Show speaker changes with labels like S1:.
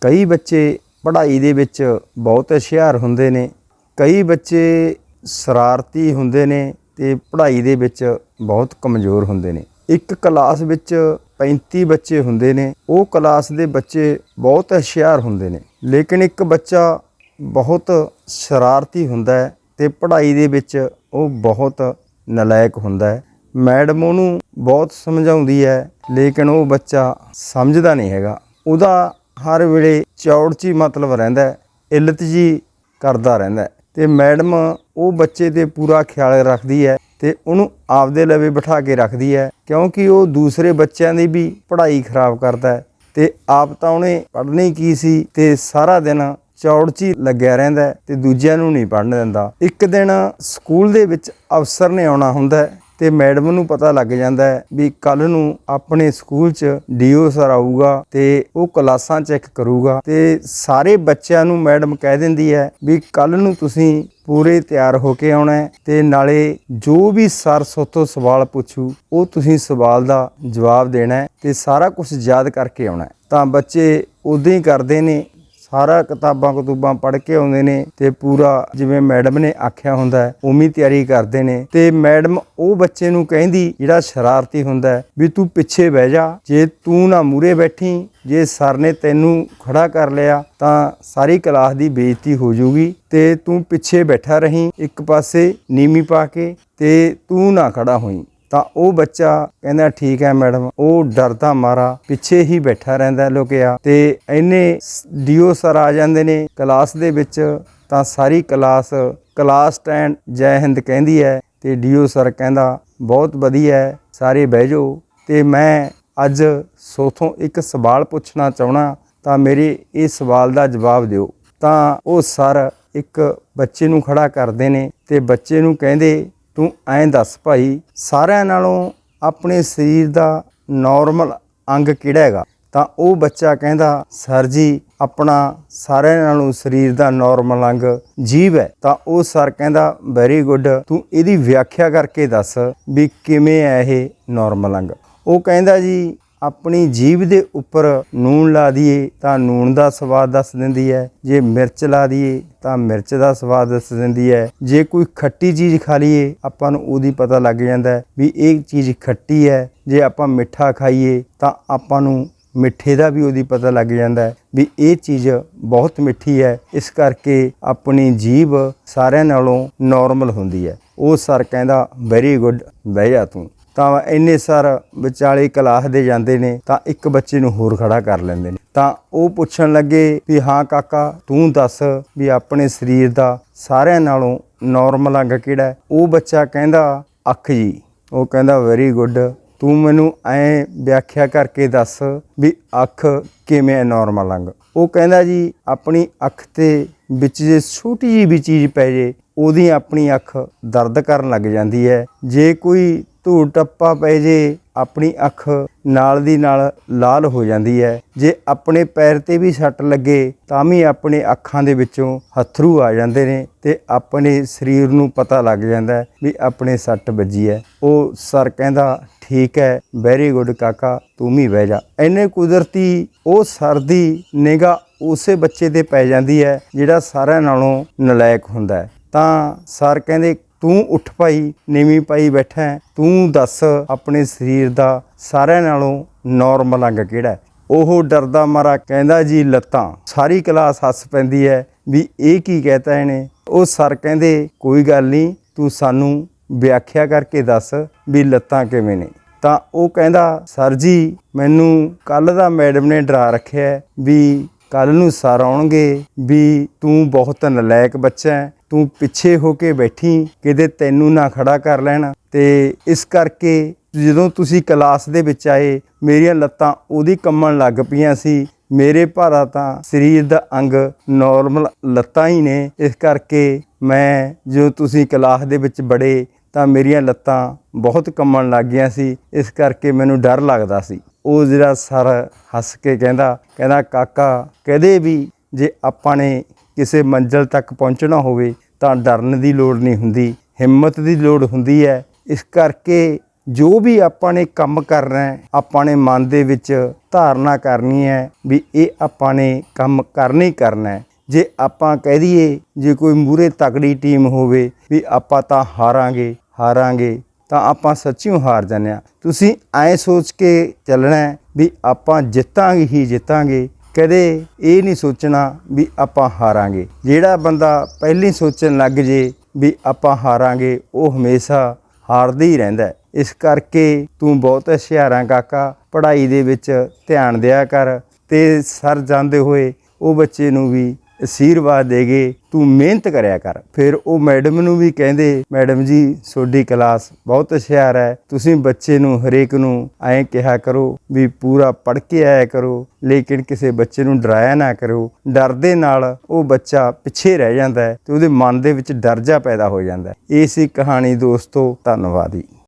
S1: ਕਈ ਬੱਚੇ ਪੜ੍ਹਾਈ ਦੇ ਵਿੱਚ ਬਹੁਤ ਹੁਸ਼ਿਆਰ ਹੁੰਦੇ ਨੇ, ਕਈ ਬੱਚੇ ਸ਼ਰਾਰਤੀ ਹੁੰਦੇ ਨੇ ਤੇ ਪੜ੍ਹਾਈ ਦੇ ਵਿੱਚ ਬਹੁਤ ਕਮਜ਼ੋਰ ਹੁੰਦੇ ਨੇ। ਇੱਕ ਕਲਾਸ ਵਿੱਚ 35 ਬੱਚੇ ਹੁੰਦੇ ਨੇ, ਉਹ ਕਲਾਸ ਦੇ ਬੱਚੇ ਬਹੁਤ ਹੁਸ਼ਿਆਰ ਹੁੰਦੇ ਨੇ। ਲੇਕਿਨ ਇੱਕ ਬੱਚਾ ਬਹੁਤ ਸ਼ਰਾਰਤੀ ਹੁੰਦਾ ਹੈ ਤੇ ਪੜ੍ਹਾਈ ਦੇ ਵਿੱਚ ਉਹ ਬਹੁਤ ਨਲਾਇਕ ਹੁੰਦਾ ਹੈ। ਮੈਡਮ ਉਹਨੂੰ ਬਹੁਤ ਸਮਝਾਉਂਦੀ ਹੈ, ਲੇਕਿਨ ਉਹ ਬੱਚਾ ਸਮਝਦਾ ਨਹੀਂ ਹੈਗਾ। ਉਹਦਾ ਹਰ ਵੇਲੇ ਚੌੜ 'ਚ ਹੀ ਮਤਲਬ ਰਹਿੰਦਾ ਹੈ, ਇੱਲਤ ਜੀ ਕਰਦਾ ਰਹਿੰਦਾ ਹੈ। ਤੇ ਮੈਡਮ ਉਹ ਬੱਚੇ ਤੇ ਪੂਰਾ ਖਿਆਲ ਰੱਖਦੀ ਹੈ ਤੇ ਉਹਨੂੰ ਆਪਦੇ ਲਵੇ ਬਿਠਾ ਕੇ ਰੱਖਦੀ ਹੈ, ਕਿਉਂਕਿ ਉਹ ਦੂਸਰੇ ਬੱਚਿਆਂ ਦੀ ਵੀ ਪੜ੍ਹਾਈ ਖਰਾਬ ਕਰਦਾ ਹੈ। ਤੇ ਆਪ ਤਾਂ ਉਹਨੇ ਪੜ੍ਹਨੀ ਕੀ ਸੀ ਤੇ ਸਾਰਾ ਦਿਨ ਚੌੜਚੀ ਲੱਗਿਆ ਰਹਿੰਦਾ ਹੈ ਤੇ ਦੂਜਿਆਂ ਨੂੰ ਨਹੀਂ ਪੜ੍ਹਨ ਦਿੰਦਾ। ਇੱਕ ਦਿਨ ਸਕੂਲ ਦੇ ਵਿੱਚ ਅਫਸਰ ਨੇ ਆਉਣਾ ਹੁੰਦਾ ਤੇ ਮੈਡਮ ਨੂੰ ਪਤਾ ਲੱਗ ਜਾਂਦਾ ਹੈ ਵੀ ਕੱਲ ਨੂੰ ਆਪਣੇ ਸਕੂਲ 'ਚ ਡੀਓ ਸਰ ਆਊਗਾ ਤੇ ਉਹ ਕਲਾਸਾਂ ਚੈੱਕ ਕਰੂਗਾ ਤੇ ਸਾਰੇ ਬੱਚਿਆਂ ਨੂੰ ਮੈਡਮ ਕਹਿ ਦਿੰਦੀ ਹੈ ਵੀ ਕੱਲ ਨੂੰ ਤੁਸੀਂ ਪੂਰੇ ਤਿਆਰ ਹੋ ਕੇ ਆਉਣਾ ਹੈ ਤੇ ਨਾਲੇ ਜੋ ਵੀ ਸਰ ਸੋਤੋਂ ਸਵਾਲ ਪੁੱਛੂ, ਉਹ ਤੁਸੀਂ ਸਵਾਲ ਦਾ ਜਵਾਬ ਦੇਣਾ ਹੈ ਤੇ ਸਾਰਾ ਕੁਝ ਯਾਦ ਕਰਕੇ ਆਉਣਾ ਤਾਂ ਬੱਚੇ ਉਦਾਂ ਹੀ ਕਰਦੇ ਨੇ ਸਾਰਾ ਕਿਤਾਬਾਂ ਕਤੂਬਾਂ ਪੜ੍ਹ ਕੇ ਆਉਂਦੇ ਨੇ ਤੇ ਪੂਰਾ ਜਿਵੇਂ ਮੈਡਮ ਨੇ ਆਖਿਆ ਹੁੰਦਾ ਹੈ, ਉਵੇਂ ਤਿਆਰੀ ਕਰਦੇ ਨੇ। ਤੇ ਮੈਡਮ ਉਹ ਬੱਚੇ ਨੂੰ ਕਹਿੰਦੀ, ਜਿਹੜਾ ਸ਼ਰਾਰਤੀ ਹੁੰਦਾ ਵੀ ਤੂੰ ਪਿੱਛੇ ਬਹਿ ਜਾ। ਜੇ ਤੂੰ ਨਾ ਮੂਰੇ ਬੈਠੀ, ਜੇ ਸਰ ਨੇ ਤੈਨੂੰ ਖੜਾ ਕਰ ਲਿਆ, ਤਾਂ ਸਾਰੀ ਕਲਾਸ ਦੀ ਬੇਇੱਜ਼ਤੀ ਹੋ ਜਾਊਗੀ। ਤੇ ਤੂੰ ਪਿੱਛੇ ਬੈਠਾ ਰਹੀਂ, ਇੱਕ ਪਾਸੇ ਨੀਮੀ ਪਾ ਕੇ ਤੇ ਤੂੰ ਨਾ ਖੜਾ ਹੋਈ। ਤਾਂ ਉਹ ਬੱਚਾ ਕਹਿੰਦਾ, ਠੀਕ ਹੈ ਮੈਡਮ। ਉਹ ਡਰਦਾ ਮਾਰਾ, ਪਿੱਛੇ ਹੀ ਬੈਠਾ ਰਹਿੰਦਾ ਲੁਕਿਆ। ਤੇ ਇੰਨੇ ਡੀਓ ਸਰ ਆ ਜਾਂਦੇ ਨੇ ਕਲਾਸ ਦੇ ਵਿੱਚ, ਤਾਂ ਸਾਰੀ ਕਲਾਸ ਕਲਾਸ 10 ਜੈ ਹਿੰਦ ਕਹਿੰਦੀ ਹੈ। ਤੇ ਡੀਓ ਸਰ ਕਹਿੰਦਾ, ਬਹੁਤ ਵਧੀਆ ਹੈ, ਸਾਰੇ ਬਹਿ ਜਾਓ। ਤੇ ਮੈਂ ਅੱਜ ਸੋਥੋਂ ਇੱਕ ਸਵਾਲ ਪੁੱਛਣਾ ਚਾਹਣਾ ਤਾਂ ਮੇਰੇ ਇਹ ਸਵਾਲ ਦਾ ਜਵਾਬ ਦਿਓ। ਤਾਂ ਉਹ ਸਰ ਇੱਕ ਬੱਚੇ ਨੂੰ ਖੜਾ ਕਰਦੇ ਨੇ ਤੇ ਬੱਚੇ ਨੂੰ ਕਹਿੰਦੇ ਤੂੰ ਐਂ ਦੱਸ ਭਾਈ, ਸਾਰਿਆਂ ਨਾਲੋਂ ਆਪਣੇ ਸਰੀਰ ਦਾ ਨਾਰਮਲ ਅੰਗ ਕਿਹੜਾ ਹੈਗਾ? ਤਾਂ ਉਹ ਬੱਚਾ ਕਹਿੰਦਾ, ਸਰ ਜੀ, ਆਪਣਾ ਸਾਰਿਆਂ ਨਾਲੋਂ ਸਰੀਰ ਦਾ ਨਾਰਮਲ ਅੰਗ ਜੀਵ ਹੈ। ਤਾਂ ਉਹ ਸਰ ਕਹਿੰਦਾ ਵੈਰੀ ਗੁੱਡ ਤੂੰ ਇਹਦੀ ਵਿਆਖਿਆ ਕਰਕੇ ਦੱਸ ਵੀ ਕਿਵੇਂ ਹੈ ਇਹ ਨਾਰਮਲ ਅੰਗ? ਉਹ ਕਹਿੰਦਾ ਜੀ ਆਪਣੀ ਜੀਭ ਦੇ ਉੱਪਰ ਨੂਣ ਲਾ ਦਈਏ ਤਾਂ ਨੂਣ ਦਾ ਸਵਾਦ ਦੱਸ ਦਿੰਦੀ ਹੈ। ਜੇ ਮਿਰਚ ਲਾ ਦਈਏ ਤਾਂ ਮਿਰਚ ਦਾ ਸਵਾਦ ਦੱਸ ਦਿੰਦੀ ਹੈ। ਜੇ ਕੋਈ ਖੱਟੀ ਚੀਜ਼ ਖਾ ਲਈਏ, ਆਪਾਂ ਨੂੰ ਉਹਦੀ ਪਤਾ ਲੱਗ ਜਾਂਦਾ ਵੀ ਇਹ ਚੀਜ਼ ਖੱਟੀ ਹੈ। ਜੇ ਆਪਾਂ ਮਿੱਠਾ ਖਾਈਏ ਤਾਂ ਆਪਾਂ ਨੂੰ ਮਿੱਠੇ ਦਾ ਵੀ ਉਹਦੀ ਪਤਾ ਲੱਗ ਜਾਂਦਾ ਵੀ ਇਹ ਚੀਜ਼ ਬਹੁਤ ਮਿੱਠੀ ਹੈ। ਇਸ ਕਰਕੇ ਆਪਣੀ ਜੀਭ ਸਾਰਿਆਂ ਨਾਲੋਂ ਨਾਰਮਲ ਹੁੰਦੀ ਹੈ। ਉਹ ਸਰ ਕਹਿੰਦਾ ਵੈਰੀ ਗੁੱਡ ਬਹਿ ਜਾ ਤੂੰ। ਤਾਂ ਇੰਨੇ ਸਰ ਵਿਚਾਲੇ ਕਲਾਸ ਦੇ ਜਾਂਦੇ ਨੇ, ਤਾਂ ਇੱਕ ਬੱਚੇ ਨੂੰ ਹੋਰ ਖੜਾ ਕਰ ਲੈਂਦੇ ਨੇ। ਤਾਂ ਉਹ ਪੁੱਛਣ ਲੱਗੇ ਵੀ, ਹਾਂ ਕਾਕਾ, ਤੂੰ ਦੱਸ ਵੀ ਆਪਣੇ ਸਰੀਰ ਦਾ ਸਾਰਿਆਂ ਨਾਲੋਂ ਨਾਰਮਲ ਅੰਗ ਕਿਹੜਾ ਉਹ ਬੱਚਾ ਕਹਿੰਦਾ, ਅੱਖ ਜੀ। ਉਹ ਕਹਿੰਦਾ ਵੈਰੀ ਗੁੱਡ ਤੂੰ ਮੈਨੂੰ ਐ ਵਿਆਖਿਆ ਕਰਕੇ ਦੱਸ ਵੀ ਅੱਖ ਕਿਵੇਂ ਹੈ ਨਾਰਮਲ ਅੰਗ? ਉਹ ਕਹਿੰਦਾ ਜੀ, ਆਪਣੀ ਅੱਖ ਤੇ ਵਿੱਚ ਜੇ ਛੋਟੀ ਜਿਹੀ ਵੀ ਚੀਜ਼ ਪੈ ਜੇ, ਉਹਦੀ ਆਪਣੀ ਅੱਖ ਦਰਦ ਕਰਨ ਲੱਗ ਜਾਂਦੀ ਹੈ। ਜੇ ਕੋਈ ਧੂੜ ਟੱਪਾ ਪੈ ਜੇ, ਆਪਣੀ ਅੱਖ ਨਾਲ ਦੀ ਨਾਲ ਲਾਲ ਹੋ ਜਾਂਦੀ ਹੈ। ਜੇ ਆਪਣੇ ਪੈਰ ਤੇ ਵੀ ਸੱਟ ਲੱਗੇ, ਤਾਂ ਵੀ ਆਪਣੇ ਅੱਖਾਂ ਦੇ ਵਿੱਚੋਂ ਹੱਥਰੂ ਆ ਜਾਂਦੇ ਨੇ ਤੇ ਆਪਣੇ ਸਰੀਰ ਨੂੰ ਪਤਾ ਲੱਗ ਜਾਂਦਾ ਵੀ ਆਪਣੇ ਸੱਟ ਵੱਜੀ ਹੈ। ਉਹ ਸਰ ਕਹਿੰਦਾ, ਠੀਕ ਹੈ ਵੈਰੀ ਗੁੱਡ ਕਾਕਾ, ਤੂੰ ਵੀ ਬਹਿ ਜਾ। ਐਨੇ ਕੁਦਰਤੀ ਉਹ ਸਰ ਦੀ ਨਿਗਾ ਉਸੇ ਬੱਚੇ ਤੇ ਪੈ ਜਾਂਦੀ ਹੈ, ਜਿਹੜਾ ਸਾਰਿਆਂ ਨਾਲੋਂ ਨਲਾਇਕ ਹੁੰਦਾ ਤਾਂ ਸਰ ਕਹਿੰਦੇ ਤੂੰ ਉੱਠ ਭਾਈ, ਨੀਵੀਂ ਪਾਈ ਬੈਠਾ ਤੂੰ ਦੱਸ ਆਪਣੇ ਸਰੀਰ ਦਾ ਸਾਰਿਆਂ ਨਾਲੋਂ ਨਾਰਮਲ ਅੰਗ ਕਿਹੜਾ ਹੈ? ਉਹ ਡਰਦਾ ਮਾਰਾ ਕਹਿੰਦਾ ਜੀ ਲੱਤਾਂ। ਸਾਰੀ ਕਲਾਸ ਹੱਸ ਪੈਂਦੀ ਹੈ ਵੀ ਇਹ ਕੀ ਕਹਤਾ ਇਹਨੇ? ਉਹ ਸਰ ਕਹਿੰਦੇ, ਕੋਈ ਗੱਲ ਨਹੀਂ, ਤੂੰ ਸਾਨੂੰ ਵਿਆਖਿਆ ਕਰਕੇ ਦੱਸ ਵੀ ਲੱਤਾਂ ਕਿਵੇਂ ਨੇ। ਤਾਂ ਉਹ ਕਹਿੰਦਾ, ਸਰ ਜੀ, ਮੈਨੂੰ ਕੱਲ ਦਾ ਮੈਡਮ ਨੇ ਡਰਾ ਰੱਖਿਆ ਵੀ ਕੱਲ ਨੂੰ ਸਰ ਆਉਣਗੇ ਵੀ ਤੂੰ ਬਹੁਤ ਨਲਾਇਕ ਬੱਚਾ ਹੈ। ਤੂੰ ਪਿੱਛੇ ਹੋ ਕੇ ਬੈਠੀ, ਕਿਤੇ ਤੈਨੂੰ ਨਾ ਖੜਾ ਕਰ ਲੈਣ। ਤੇ ਇਸ ਕਰਕੇ ਜਦੋਂ ਤੁਸੀਂ ਕਲਾਸ ਦੇ ਵਿੱਚ ਆਏ, ਮੇਰੀਆਂ ਲੱਤਾਂ ਉਹਦੀ ਕੰਮਣ ਲੱਗ ਪਈਆਂ ਸੀ। ਮੇਰੇ ਭਾਰਾ ਤਾਂ ਸਰੀਰ ਦਾ ਅੰਗ ਨਾਰਮਲ ਲੱਤਾਂ ਹੀ ਨੇ। ਇਸ ਕਰਕੇ ਮੈਂ ਜਦੋਂ ਤੁਸੀਂ ਕਲਾਸ ਦੇ ਵਿੱਚ ਬੜੇ, ਤਾਂ ਮੇਰੀਆਂ ਲੱਤਾਂ ਬਹੁਤ ਕੰਮਣ ਲੱਗ ਗਈਆਂ ਸੀ। ਇਸ ਕਰਕੇ ਮੈਨੂੰ ਡਰ ਲੱਗਦਾ ਸੀ। ਉਹ ਜਿਹੜਾ ਸਰ ਹੱਸ ਕੇ ਕਹਿੰਦਾ ਕਹਿੰਦਾ, ਕਾਕਾ, ਕਦੇ ਵੀ ਜੇ ਆਪਾਂ ਨੇ ਕਿਸੇ ਮੰਜ਼ਲ ਤੱਕ ਪਹੁੰਚਣਾ ਹੋਵੇ ਤਾਂ ਡਰਨ ਦੀ ਲੋੜ ਨਹੀਂ ਹੁੰਦੀ, ਹਿੰਮਤ ਦੀ ਲੋੜ ਹੁੰਦੀ ਹੈ। ਇਸ ਕਰਕੇ ਜੋ ਵੀ ਆਪਾਂ ਨੇ ਕੰਮ ਕਰਨਾ ਹੈ, ਆਪਾਂ ਨੇ ਮਨ ਦੇ ਵਿੱਚ ਧਾਰਨਾ ਕਰਨੀ ਹੈ ਵੀ ਇਹ ਆਪਾਂ ਨੇ ਕੰਮ ਕਰਨਾ ਹੀ ਕਰਨਾ ਹੈ। ਜੇ ਆਪਾਂ ਕਹਿ ਦਈਏ, ਜੇ ਕੋਈ ਮੂਰੇ ਤਕੜੀ ਟੀਮ ਹੋਵੇ ਵੀ ਆਪਾਂ ਤਾਂ ਹਾਰਾਂਗੇ ਹਾਰਾਂਗੇ, ਤਾਂ ਆਪਾਂ ਸੱਚੀਓ ਹਾਰ ਜਾਂਦੇ ਹਾਂ। ਤੁਸੀਂ ਐ ਸੋਚ ਕੇ ਚੱਲਣਾ ਵੀ ਆਪਾਂ ਜਿੱਤਾਂਗੇ ਹੀ ਜਿੱਤਾਂਗੇ ਕਦੇ ਇਹ ਨਹੀਂ ਸੋਚਣਾ ਵੀ ਆਪਾਂ ਹਾਰਾਂਗੇ। ਜਿਹੜਾ ਬੰਦਾ ਪਹਿਲਾਂ ਸੋਚਣ ਲੱਗ ਜੇ ਵੀ ਆਪਾਂ ਹਾਰਾਂਗੇ, ਉਹ ਹਮੇਸ਼ਾ ਹਾਰਦਾ ਹੀ ਰਹਿੰਦਾ ਇਸ ਕਰਕੇ ਤੂੰ ਬਹੁਤ ਹੁਸ਼ਿਆਰਾਂ ਕਾਕਾ, ਪੜ੍ਹਾਈ ਦੇ ਵਿੱਚ ਧਿਆਨ ਦਿਆ ਕਰ ਤੇ ਸਰ ਜਾਂਦੇ ਹੋਏ ਉਹ ਬੱਚੇ ਨੂੰ ਵੀ ਅਸ਼ੀਰਵਾਦ ਗਏ ਤੂੰ ਮਿਹਨਤ ਕਰਿਆ ਕਰ। ਫਿਰ ਉਹ ਮੈਡਮ ਨੂੰ ਵੀ ਕਹਿੰਦੇ, ਮੈਡਮ ਜੀ, ਤੁਹਾਡੀ ਕਲਾਸ ਬਹੁਤ ਹੁਸ਼ਿਆਰ ਹੈ। ਤੁਸੀਂ ਬੱਚੇ ਨੂੰ, ਹਰੇਕ ਨੂੰ ਐਂ ਕਿਹਾ ਕਰੋ ਵੀ ਪੂਰਾ ਪੜ੍ਹ ਕੇ ਆਇਆ ਕਰੋ, ਲੇਕਿਨ ਕਿਸੇ ਬੱਚੇ ਨੂੰ ਡਰਾਇਆ ਨਾ ਕਰੋ। ਡਰ ਦੇ ਨਾਲ ਉਹ ਬੱਚਾ ਪਿੱਛੇ ਰਹਿ ਜਾਂਦਾ ਹੈ ਤੇ ਉਹਦੇ ਮਨ ਦੇ ਵਿੱਚ ਡਰ ਜਾ ਪੈਦਾ ਹੋ ਜਾਂਦਾ ਹੈ। ਇਹ ਸੀ ਕਹਾਣੀ ਦੋਸਤੋ, ਧੰਨਵਾਦ ਜੀ।